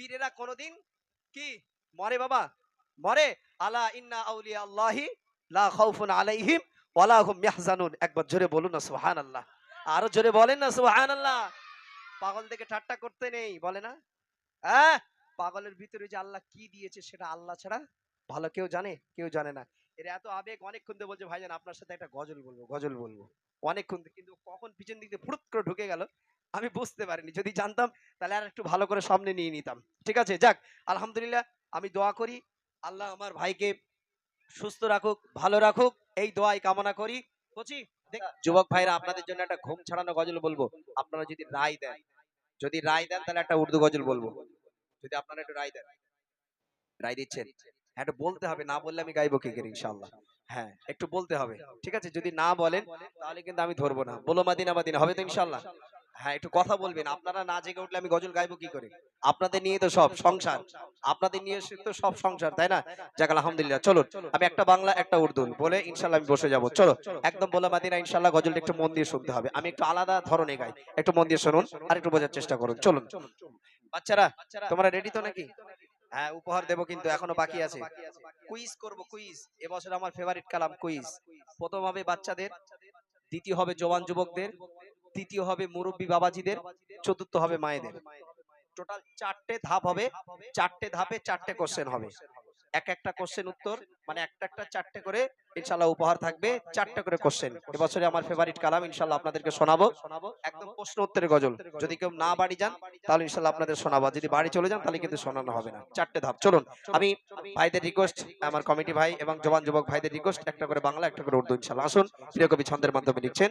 পীরেরা কোনোদিন কি মরে বাবা? মরে? আলা ইন্না আউলিয়া আল্লাহি লা খাউফুন আলাইহিম ওয়ালা হুম ইয়াহজানুন। একবার জোরে বলুন না, সুবহানাল্লাহ। আরও জোরে বলেন না, সুবহানাল্লাহ। পাগল থেকে ঠাট্টা করতে নেই, বলে না? হ্যাঁ? পাগলের ভিতরে যে আল্লাহ কি দিয়েছে সেটা আল্লাহ ছাড়া ভালো কেউ জানে? কেউ জানে না। এর এত আবেগ অনেকক্ষণ ধরে বলছে, ভাইজান, আপনার সাথে একটা গজল বলব গজল বলব। অনেকক্ষণ কিন্তু কখন পিছন দিক দিয়ে ফুরুত করে ঢুকে গেল আমি বুঝতে পারিনি। যদি জানতাম, তাহলে আর একটু ভালো করে সামনে নিয়ে নিতাম। ঠিক আছে? যাক, আলহামদুলিল্লাহ, আমি দোয়া করি। আল্লাহ আমার ভাইকে সুস্থ রাখুক, ভালো রাখুক। এই দোয়াই কামনা করি। বুঝি যুবক ভাইরা, আপনাদের জন্য একটা ঘুম ছাড়ানো গজল বলব। আপনারা যদি রায় দেন, যদি রায় দেন, তাহলে একটা উর্দু গজল বলব। যদি আপনারা একটু রায় দেন। রায় দিচ্ছেন? হ্যাঁ বলতে হবে, না বললে আমি গাইবো কি করে, ইনশাআল্লাহ। হ্যাঁ একটু বলতে হবে। ঠিক আছে? যদি না বলেন, তাহলে কিন্তু আমি ধরবো না। বলো মাদিনা মাদিনা, হবে তো ইনশাআল্লাহ? হ্যাঁ একটু কথা বলবেন। আপনারা না জেগে উঠলে আমি গজল গাইবো কি করে? আপনাদের নিয়ে তো সব সংসার। আপনাদের নিয়ে তো সব সংসার, তাই না? যাক, আলহামদুলিল্লাহ। চলো আমি একটা বাংলা, একটা উর্দু বলে ইনশাল্লাহ আমি বসে যাব। চলো, একদম বলা মাদিনা ইনশাল্লাহ গজলটা একটু মন দিয়ে শুনতে হবে। আমি একটু আলাদা ধরনে গাই। একটু মন দিয়ে শুনুন, আর একটু বোঝার চেষ্টা করুন। চলুন। বাচ্চারা, তোমরা রেডি তো নাকি? হ্যাঁ উপহার দেবো কিন্তু এখনও বাকি আছে। কুইজ করব কুইজ এবছর আমার ফেভারিট কালাম কুইজ প্রথম হবে বাচ্চাদের, দ্বিতীয় হবে জওয়ান যুবকদের তৃতীয় হবে মুরব্বী বাবাজিদের, চতুর্থ হবে মায়েদের। টোটাল চারটে ধাপ হবে, চারটে ধাপে চারটে কোশ্চেন হবে। এক একটা কোশ্চেন উত্তর মানে একটা একটা চারটে করে ইনশাল্লাহ উপহার থাকবে, চারটে করে কোশ্চেন এবছরে আমার ফেভারিট কালাম ইনশাল্লাহ আপনাদেরকে শোনাবো। একদম প্রশ্ন উত্তরের গজল। যদি কেউ না বাড়ি যান, তাহলে ইনশাল্লাহ আপনাদের শোনাবো। যদি বাড়ি চলে যান, তাহলে কিন্তু শোনানো হবে না। চারটে ধাপ। চলুন, আমি ভাইদের রিকোয়েস্ট আমার কমিটি ভাই এবং জওয়ান যুবক ভাইদের রিকোয়েস্ট একটা করে বাংলা, একটা করে উর্দু ইনশাল্লাহ আসুন, প্রিয় কবি ছন্দের মাধ্যমে লিখছেন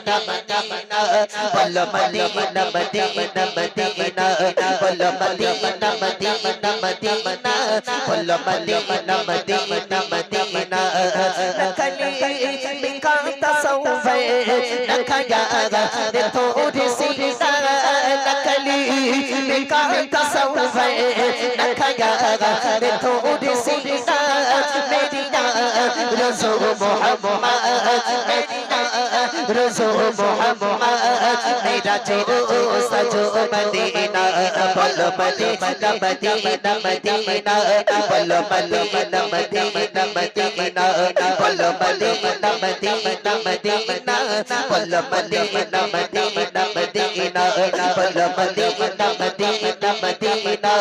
বলো মদিনা মদিনা মদিনা বলো মদিনা মদিনা মদিনা বলো মদিনা মদিনা মদিনা নখলি বিকা তসৌফ নখয়া রে থোড়ি सी नकली बिका तसौफ नखया रे थोड़ी सी رسول محمد رسول محمد میرا جو سجو مدینہ بولو مدینہ مدینہ مدینہ بولو مدینہ مدینہ مدینہ بولو مدینہ مدینہ مدینہ بولو مدینہ مدینہ مدینہ بولو مدینہ مدینہ مدینہ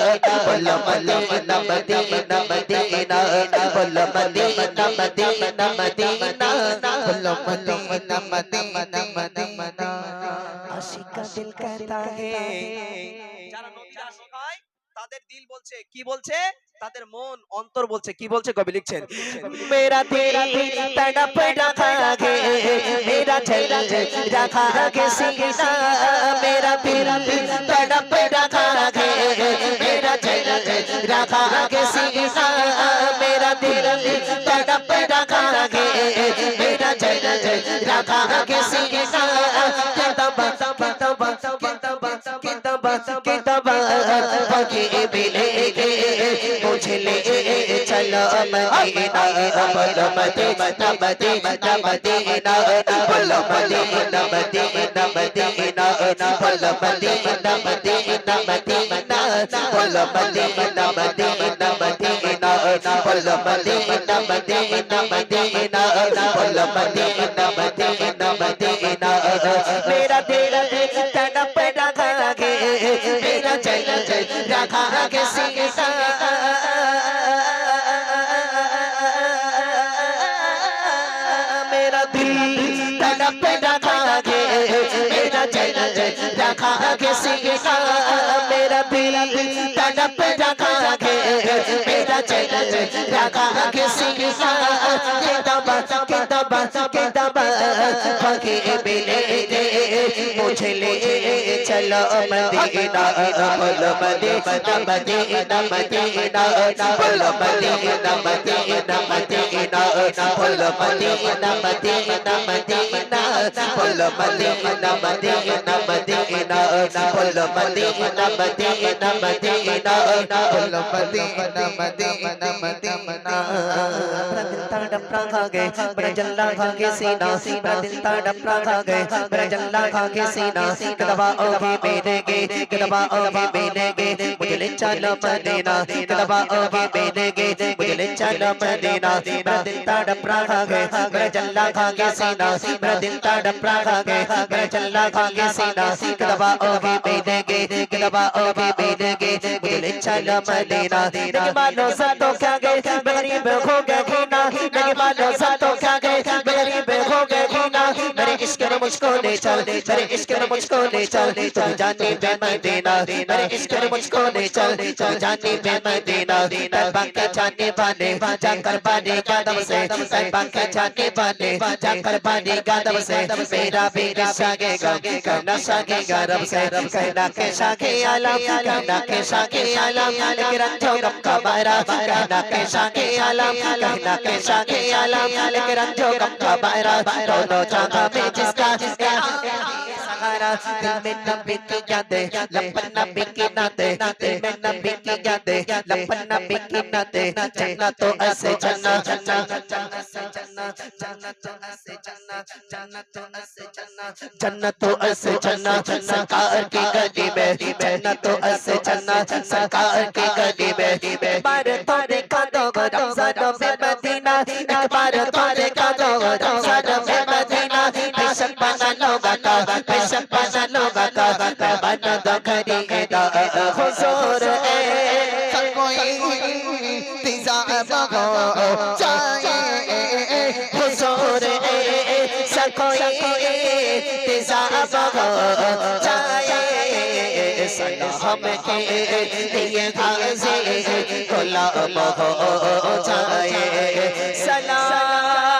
بولو مدینہ مدینہ مدینہ بولو مدینہ মদিনা মদিনা বলো মদিনা মদিনা মদিনা আশিকা দিল कहता है তাদের দিল বলছে, কি বলছে? তাদের মন অন্তর বলছে কি বলছে কবি লিখছেন মেরা তেরা তড়প রাখা মেরা ছেলে রাখা গে সিনা মেরা তেরা তড়প রাখা Garaga. चलो मदीना बोलो मदीना मदीना मदीना बोलो मदीना मदीना मदीना बोलो मदीना मदीना मदीना बोलो मदीना मदीना मदीना बोलो मदीना मदीना मदीना बोलो मदीना मदीना मदीना मेरा दिल तड़प रखा है मेरा दिल रखा है रखा है सीना मेरा दिल तड़प रखा है मेरा चल रखा है सीना किताब किताब किताब फके मिले दे मुझे ले चलो मदीना बोल मदीना मदीना मदीना बोल मदीना मदीना मदीना बोल मदीना मदीना मदीना बोल मदीना मदीना मदीना बोल मदीना मदीना मदीना बोल मदीना मदीना मदीना तड़प रखा गए ब्रजल्ला खाके सीना प्रतिता डपरा खा गए ब्रजल्ला खाके सीना कदवा अभी मिलेंगे कदबा अभी मिलेंगे, मुझे ले चलो मदीना कदबा अभी मिलेंगे, मुझे ले चलो मदीना, मेरा दिल तड़प रहा है, मेरा जल्ला खा के सीना, मेरा दिल तड़प रहा है, मेरा जल्ला खा के सीना कदबा अभी मिलेंगे कदबा अभी मिलेंगे, मुझे ले चलो मदीना, नहीं मानो सा तो क्या गए गरीब हो गए घीना मेरे मानो सा तो क्या गए गरीब हो गए घीना मेरे इश्क ने मुझको ले चल, मेरे इश्क ने मुझको ले चल तुम जानी बे मदीना मेरे इश्क मुझको ले चल तुम जानी बे मदीना तैबा के जाने वाले, जाकर बाने कदम से तैबा के जाने वाले, जाकर बाने कदम से, मेरा भी नशागेगा कहना शागेगा रब से, कहना के शागे आलम, कहना के शागे आलम, लेकिन रंजो गम का बारा, कहना के शागे आलम, कहना के शागे आलम, लेकिन रंजो गम का बारा, दोनों जगह में जिसका सहारा दिल में नबी की यादें लपन नबी की नाते दिल में नबी की यादें लपन नबी की नाते चन्ना तो ऐसे ऐसे चन्ना चन्ना तो ऐसे चन्ना सरकार की गली में चन्ना तो ऐसे चन्ना सरकार की गली में बार तो देखा दो रमज़ान में मदीना एक बार तो देखा दो रमज़ान में बेशक बना लोगा का बेशक बना लोगा का बना दो खरीदा हुजूर ए कोई तीजा बगो चाहे हुजूर ए सकोई तिजा बगो जाए सलाम के लिए गाजी गुलाम हो जाए सलाम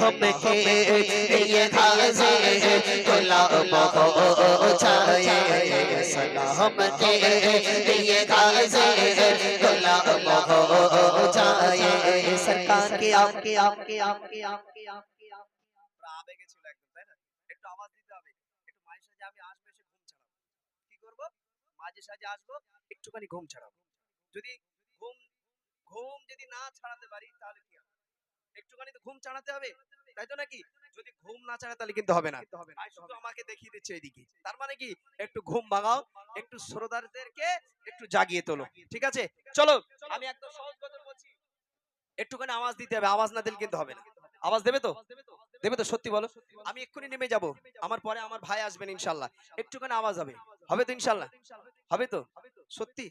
सलाम के लिए हाजिर गुलाम हो जाए सलाम के लिए हाजिर गुलाम हो जाए सरकार के आपके आपके आपके आपके आपके পুরো আবেগে ছিল একদম তাই না একটু আওয়াজ দিতে হবে একটু মাঝে সাঝে আমি আসবো এসে ঘুম ছাড়াবো কি করব মাঝে সাঝে আসবো একটুখানি ঘুম ছাড়াবো যদি ঘুম ঘুম যদি না ছাড়াতে পারি তাহলে কি হবে একটুখানি তো ঘুম ছাড়াতে হবে তাই তো নাকি? যদি ঘুম না ছাড়া তাহলে কিন্তু হবে না। শুধু আমাকে দেখিয়ে দিচ্ছে এদিকে। তার মানে কি? একটু ঘুম ভাঙাও একটু শ্রোতাদেরকে একটু জাগিয়ে তোলো। ঠিক আছে? চলো আমি একদম সহজ কথা বলছি। একটুখানি আওয়াজ দিতে হবে আওয়াজ না দিলে কিন্তু হবে না। আওয়াজ দেবে তো? দেবে তো? সত্যি বলো। আমি এক্ষুনি নেমে যাব। আমার পরে আমার ভাই আসবেন ইনশাল্লাহ। একটুখানি আওয়াজ হবে। হবে তো ইনশাল্লাহ? হবে তো? সত্যি?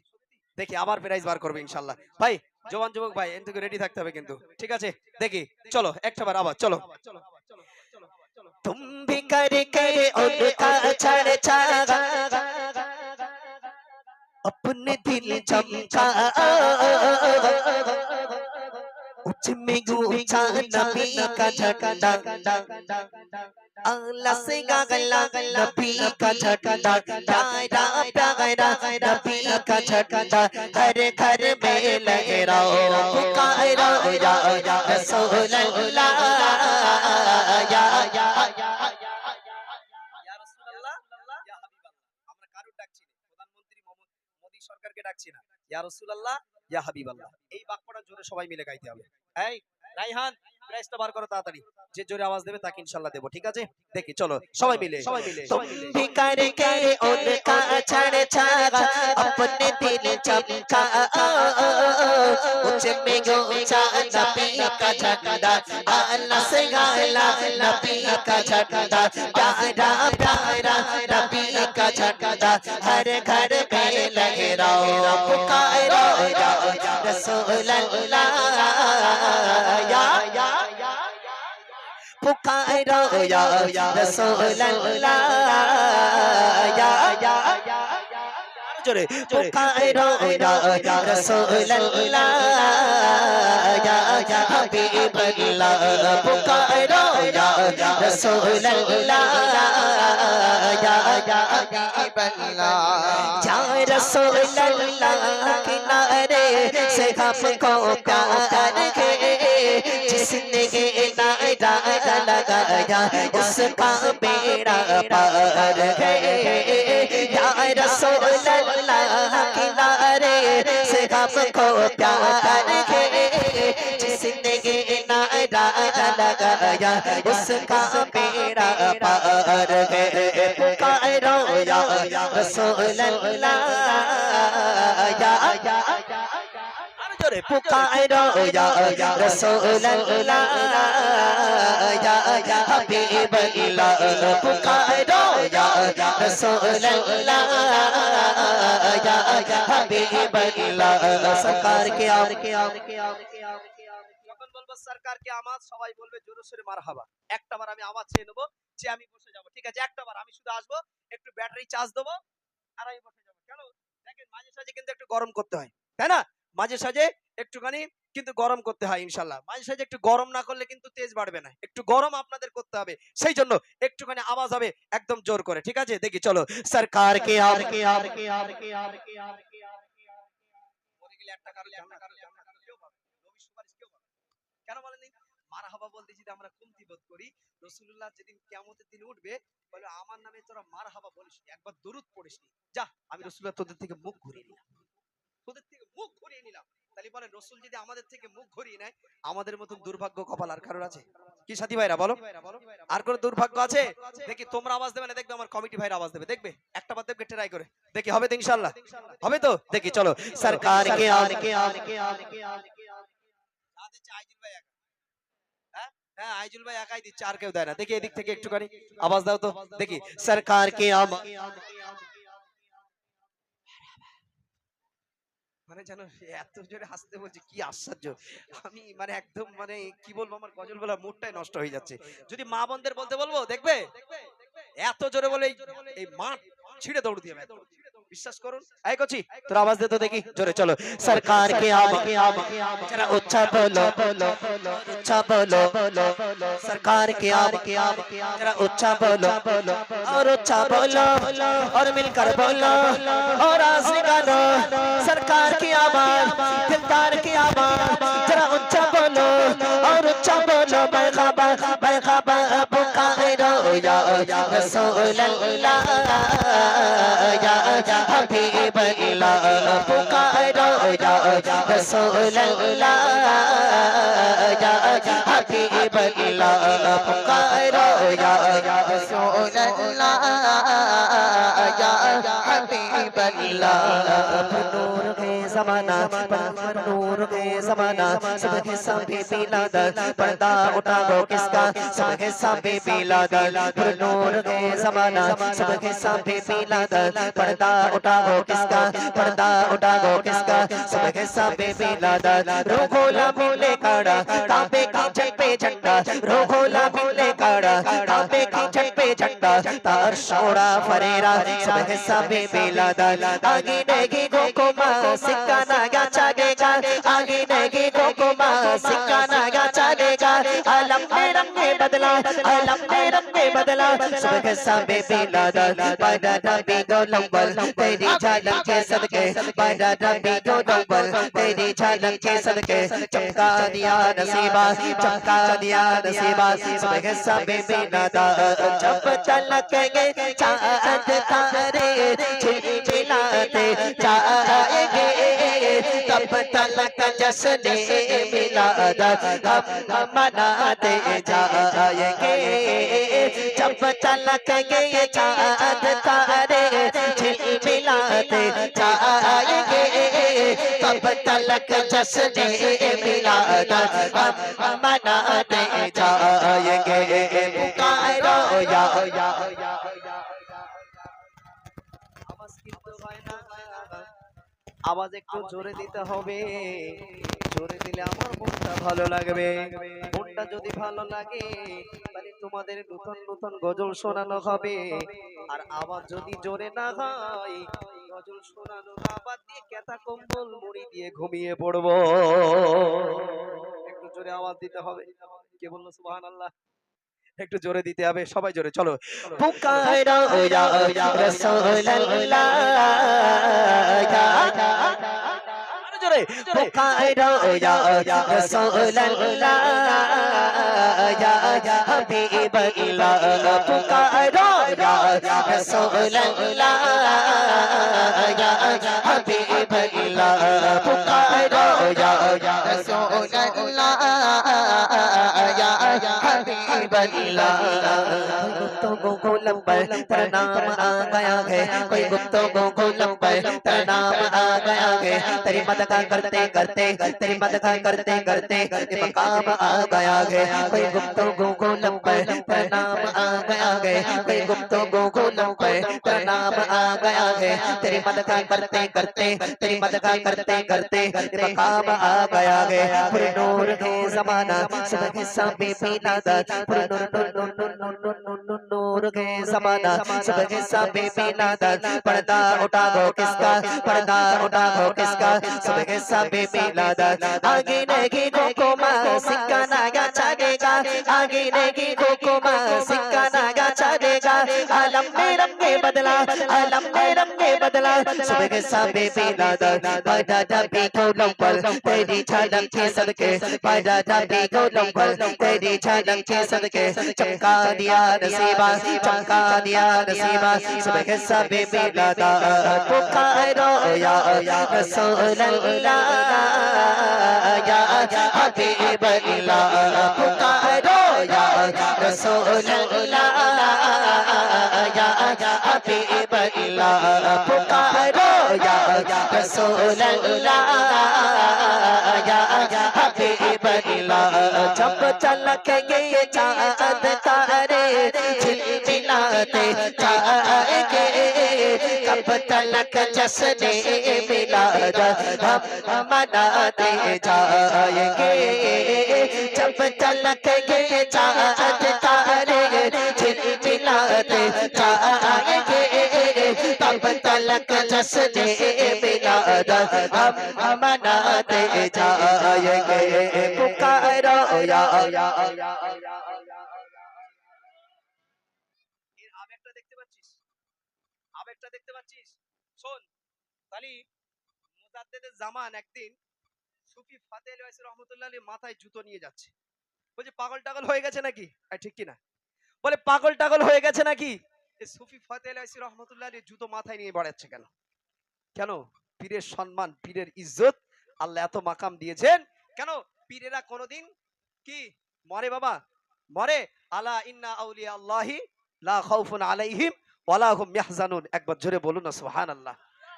দেখি আবার প্রাইজ বার করবে ইনশাল্লাহ ভাই জওয়ান যুবক ভাই এন থেকে রেডি থাকতে হবে কিন্তু ঠিক আছে দেখি চলো একটা বার আবার চলো तुम भी करके उनका चर्चा अपने दिल चमका उच्च में ऊंचा नबी का झंडा आला से गला नबी का झंडा प्यारा प्यारा नबी का झंडा हर घर में लहराओ पुकारो या या रसूल अल्लाह या या ইয়া রাসূলুল্লাহ, ইয়া হাবিবাল্লাহ। আমরা কারোর ডাকছি না প্রধানমন্ত্রী মোহাম্মদ মোদী সরকারকে ডাকছি না ইয়া রাসূলুল্লাহ ইয়া হাবিবাল্লাহ এই বাক্যটা জোরে সবাই মিলে গাইতে হবে এই রাইহান প্রাইসটা বার করো তাড়াতাড়ি। যে জোরে আওয়াজ দেবে তাকে ইনশাআল্লাহ দেব, ঠিক আছে? দেখি, চলো, সবাই মিলে সবাই মিলে। তুম ভিকারে কে উনকা ছাড় ছাগা अपने दिल चमका उचे में गो नबी का झंडा अल्लाह से गाला नबी का झंडा प्यारा प्यारा नबी का झंडा हर घर में लहराओ पुकारो रसूल अल्लाह या या ইয়া রসুল্লাহ ইয়া ইয়া হাবিবাল্লাহ या रसूल अल्लाह किनारे से हमको प्यार है जिसने नारा लगाया उसका बेड़ा पार है या रसूल अल्लाह किनारे से हमको प्यार है जिसने नारा लगाया उसका बेड़ा पार है पुकारो या रसूल अल्लाह या জোরে পুকারো ইয়া রাসূলুল্লাহ ইয়া ইয়া হাবিবাল্লাহ পুকারো ইয়া রাসূলুল্লাহ ইয়া ইয়া হাবিবাল্লাহ সরকার কে আর কে আর কে আর কে আর যখন বলব সরকারকে আওয়াজ সবাই বলবে জোরে সোরে মারহাবা। একটা বার আমি আওয়াজ চেয়ে নেব যে আমি বসে যাব ঠিক আছে? একটা বার আমি শুধু আসব একটু ব্যাটারি চার্জ দেবো আর আমি বসে যাব। কেন? দেখেন মাঝে সাঝে কিন্তু একটু গরম করতে হয় তাই না? মাঝে সাঝে একটুখানি কিন্তু গরম করতে হয় ইনশাল্লাহ। মাঝে সাজে একটু গরম না করলে কিন্তু তেজ বাড়বে না। একটু গরম আপনাদের করতে হবে। সেই জন্য একটুখানি আওয়াজ হবে একদম জোর করে। ঠিক আছে? দেখি, চলো। সরকার কে আর কে আর কে আর কে আর কে আর কে আর কে আর কে আমার নামে তোরা মারাহাবা বলিস একবার দরুদ পড়িস যা, আমি রসুল্লাহ তোদের থেকে মুখ ঘুরে নিলাম। ওদের থেকে মুখ ঘুরিয়ে নিলাম। তাহলে বলেন রসুল যদি আমাদের থেকে মুখ ঘুরিয়ে নেয়, আমাদের মতন দুর্ভাগ্য কপাল আর কারোর আছে? কি সাথী ভাইরা, বলো? আর কোন দুর্ভাগ্য আছে? দেখি, তোমরা আওয়াজ দেবে না, দেখবে আমার কমিটি ভাইরা আওয়াজ দেবে, দেখবে? একটা বার দেখবে ট্রাই করে। দেখি, হবে তো ইনশাআল্লাহ? হবে তো? দেখি, চলো। সরকার কে, আর কে আর কে আর কে আর কে। আর হ্যাঁ? হ্যাঁ? আইজুল ভাই একাই দিচ্ছে, আর কেউ দেয় না। দেখি, এদিক থেকে একটুখানি আওয়াজ দাও তো। দেখি সরকার কে আমার মানে যেন এত জোরে হাসতে বলছে, কি আশ্চর্য। আমি মানে একদম মানে কি বলব, আমার গজল বলার মুডটাই নষ্ট হয়ে যাচ্ছে। যদি মা বোনদের বলতে বলব, দেখবে? এত জোরে বলে এই- মাঠ ছিঁড়ে দৌড় দিয়ে। বিশ্বাস করুন এই কচি তোর আওয়াজ দে তো দেখি জোরে চলো सरकार के आम के आम जरा उच्चा बोलो बोलो उच्चा बोलो बोलो सरकार के आम के आम जरा उच्चा बोलो बोलो और उच्चा बोलो और मिलकर बोलो और आवाज निकालो सरकार की आवाज दिलदार की आवाज जरा उच्चा बोलो और उच्चा बोलो बैखाबा बैखाबा पुकारो ya Rasulullah ya Habibillah Pukaro ya Rasulullah ya Habibillah Pukaro ya Rasulullah ya Habibillah जमाना पर नूर है जमाना सब के सब पीला दल पर्दा उठा दो किसका सब के सब पीला दल पर नूर है जमाना सब के सब पीला दल पर्दा उठा दो किसका पर्दा उठा दो किसका सब के सब पीला दल रोगोला मिले ভোলে কাড়া, তাপে কি ঝটপে ঝট্টা রোগোলা ভোলে কাড়া, তাপে কি ঝটপে ঝট্টা তার সোড়া ফরেরা, সবে সবে বেলা দালা আগি নেগি গোকুমা সিক্কা নাগা চাগে গা আগি নেগি গোকুমা সিক্কা নাগা नागा चलेगा आलम में रंग में बदला आलम में रंग में बदला सब के सब पीला दल बड़ा नबी गो लंबल तेरी झलक के सदके बड़ा नबी गो लंबल तेरी झलक के सदके चमका दिया नसीबा चमका दिया नसीबा सब के सब पीला दल जब चलकेंगे चांद तारे चिलचिलाते जाएंगे तब तलक जश्न मिलादत हम मनाते जाएंगे जब तलकेंगे चांद तारे चिलचिलाते जाएंगे तब तलक जश्न मिलादत हम मनाते जाएंगे पुकारो या আওয়াজ একটু জোরে দিতে হবে। জোরে দিলে আমার মনটা ভালো লাগবে। মনটা যদি ভালো লাগে তাহলে তোমাদের নতুন নতুন গজল শোনানো হবে। আর আওয়াজ যদি জোরে না হয় গজল শোনানো বাদ দিয়ে কেতা কম্বল মুড়ি দিয়ে ঘুমিয়ে পড়ব। একটু জোরে আওয়াজ দিতে হবে। কে বলল সুবহান আল্লাহ একটু জোরে দিতে হবে সবাই জোরে চলো। পুকারো ইয়া রাসূলুল্লাহ আরো জোরে পুকারো ইয়া রাসূলুল্লাহ ইয়া হাবিবাল্লাহ পুকারো ইয়া রাসূলুল্লাহ ইয়া হাবিবাল্লাহ পুকারো ইয়া রাসূলুল্লাহ ইয়া হাবিবাল্লাহ गुप्तों को लंबर तेरा नाम आ गया है कोई गुप्तों को लंबर तेरा नाम आ गया है तेरी मदद करते करते तेरी मदद करते करते करते मकाम आ गया है। कोई गुप्तों को लंबर तेरा नाम आ गया है। कोई गुप्तों को लंबर तेरा नाम आ गया है। तेरी मदद करते करते, तेरी मदद करते करते ये मकाम आ गया है। पूरे नूर है जमाना सुबह के सामने पीना दा पूरे नूर नूर नूर नूर नूर नूर नूर नूर के जमाना सुबह के सामने पीना दा पर्दा उठा गो किसका? पर्दा उठा गो किसका? सुबह सभी मिलाद आगे नेगी को कोमा सिक्का नागा चागेगा आगे नेगी को कोकोमा सिक्का नागा चढ़ेगा आलम में रंगे बदला आलम में रंगे बदला सुबह के सामने पीना दा पैदा डबी को लंबल तेरी झलक के सदके पैदा डबी को लंबल तेरी झलक के सदके चमका दिया नसीबा चमका दिया नसीबा सुबह के सामने पीना दा पुकारो या रसूलल्लाह या हबीबल्लाह पुकारो या রসোল্লা حبیب اللہ پکارو یا رسول اللہ یا حبیب اللہ جب چلک گئے چاند تارے جھل جلاتے جائے گے کب تلک جسنے ملا ہم مناتے جائیں گے جب تلک گئے چاند जाएंगे तब तलक जश्ने मिलाद हम मनाते जाएंगे पुकारो या এর আবেগটা দেখতে পাচ্ছিস আবেগটা দেখতে পাচ্ছিস শোন তালি মুজাদ্দেদের জামান একদিন সুফি ফাতে আলী ওয়াইসি রহমতুল্লাহ আলী মাথায় জুতো নিয়ে যাচ্ছে বলছে পাগল টাগল হয়ে গেছে নাকি আরে ঠিক কি না বলে পাগল টাগল হয়ে গেছে নাকি এ সুফি ফাতে আলী রহমতুল্লাহ আলী জুতো মাথায় নিয়ে বাড়াচ্ছে কেন? কেন? পীরের সম্মান, পীরের ইজ্জত আল্লাহ এত মাকাম দিয়েছেন। কেন? পীরেরা কোনোদিন কি? মরে বাবা? মরে? আলা ইন্না আউলিয়া আল্লাহি লা খাউফুন আলাইহিম ওয়ালা হুম ইয়াহজানুন। একবার জোরে বলুন না, সুবহানাল্লাহ।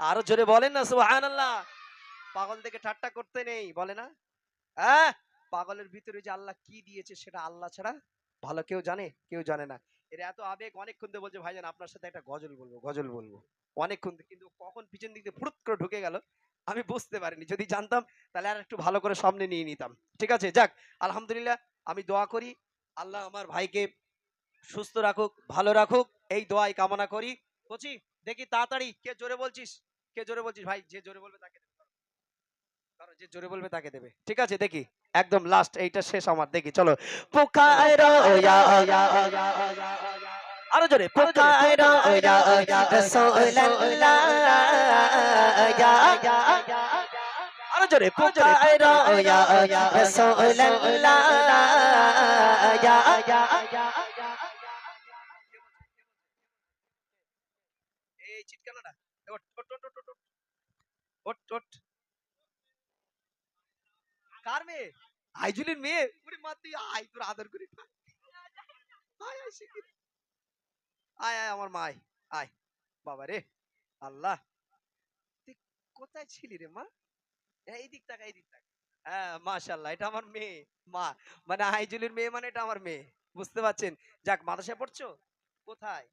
আরও জোরে বলেন না, সুবহানাল্লাহ। পাগল থেকে ঠাট্টা করতে নেই, বলে না? হ্যাঁ পাগলের ভিতরে যে আল্লাহ কি দিয়েছে সেটা আল্লাহ ছাড়া ভালো কেউ জানে? কেউ জানে না। এরা এত আবেগ অনেকক্ষণ ধরে বলছে ভাইজান আপনার সাথে একটা গজল বলব গজল বলব। অনেকক্ষণ কিন্তু কখন পিছন দিক ফুরুত করে ঢুকে গেল আমি বুঝতে পারিনি। যদি জানতাম তাহলে আর একটু ভালো করে সামনে নিয়ে নিতাম। ঠিক আছে? যাক আলহামদুলিল্লাহ আমি দোয়া করি আল্লাহ আমার ভাইকে সুস্থ রাখুক ভালো রাখুক এই দোয়াই কামনা করি। বলছি দেখি তাড়াতাড়ি কে জোরে বলছিস? কে জোরে বলছিস? ভাই যে জোরে বলবে তাকে দেবে। ধরো, যে জোরে বলবে তাকে দেবে। ঠিক আছে দেখি। একদম লাস্ট এইটা শেষ আমার, দেখি, চলো। পোকায় আরও জোরে আরও জোরে ওট ওট ওট ওট ওট ওট কার মেয়ে? আইজুলির মেয়ে? মা, তুই আয়, তোর আদর আয় আয়। আয় আয়, আমার মা, আয় বাবা রে, আল্লাহ। তুই কোথায় ছিলি রে মা? এই দিক এই দিক তাকা হ্যাঁ মাশাল্লাহ এটা আমার মেয়ে, মা। মানে আইজুলির মেয়ে মানে এটা আমার মেয়ে, বুঝতে পারছেন? যাক, মাদ্রাসায় পড়ছো? কোথায়?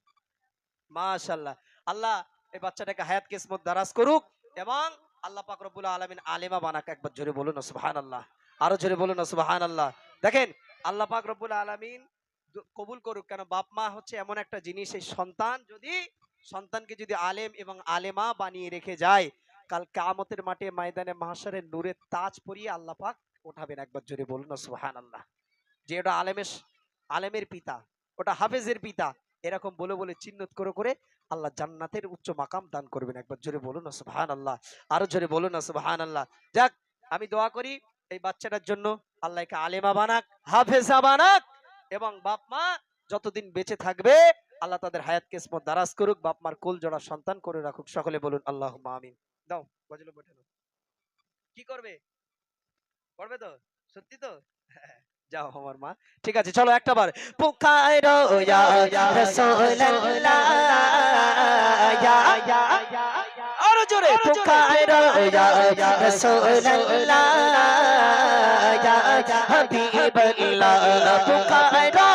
মাশাল্লাহ আল্লাহ, এই বাচ্চাটাকে হায়াত কিসমত দারাজ করুক এবং আল্লাহ পাক রব্বুল আলামিন আলেমা বানাক একবার জোরে বলুন না সুবহানাল্লাহ। আরও জোরে বলুন না সুবহানাল্লাহ। দেখেন, আল্লাহ পাক রব্বুল আলামিন কবুল করুক, কেন বাপ মা হচ্ছে এমন একটা জিনিস, এই সন্তান যদি, সন্তানকে যদি আলেম এবং আলেমা বানিয়ে রেখে যায়, কাল কামতের মাঠে ময়দানে মাহাসারের নূরের তাজ পরিয়ে আল্লাহ পাক ওঠাবেন একবার জোরে বলুন না সুবহানাল্লাহ। যে ওটা আলেমের আলেমের পিতা, ওটা হাফেজের পিতা, এরকম বলে বলে চিহ্নিত করে করে আল্লাহ জান্নাতের উচ্চ মাকাম দান করবেন। একবার জোরে বলুন না সুবহান আল্লাহ আরও জোরে বলুন না সুবহান আল্লাহ যাক, আমি দোয়া করি এই বাচ্চাটার জন্য। আল্লাহকে আলেমা বানাক, হাফেজা বানাক এবং বাপ মা যতদিন বেঁচে থাকবে, আল্লাহ তাদের হায়াত কিসমত দারাজ করুক, বাপ মার কোল জোড়া সন্তান করে রাখুক। সকলে বলুন আল্লাহ আমিন। দাও, গজলে। কি করবে? করবে তো? সত্যি তো? যাও আমার মা। ঠিক আছে চলো একটা বার। পুকারো আরও জোরে পুকারো রাসূলুল্লাহ। হাবিবাল্লাহ। পুকারো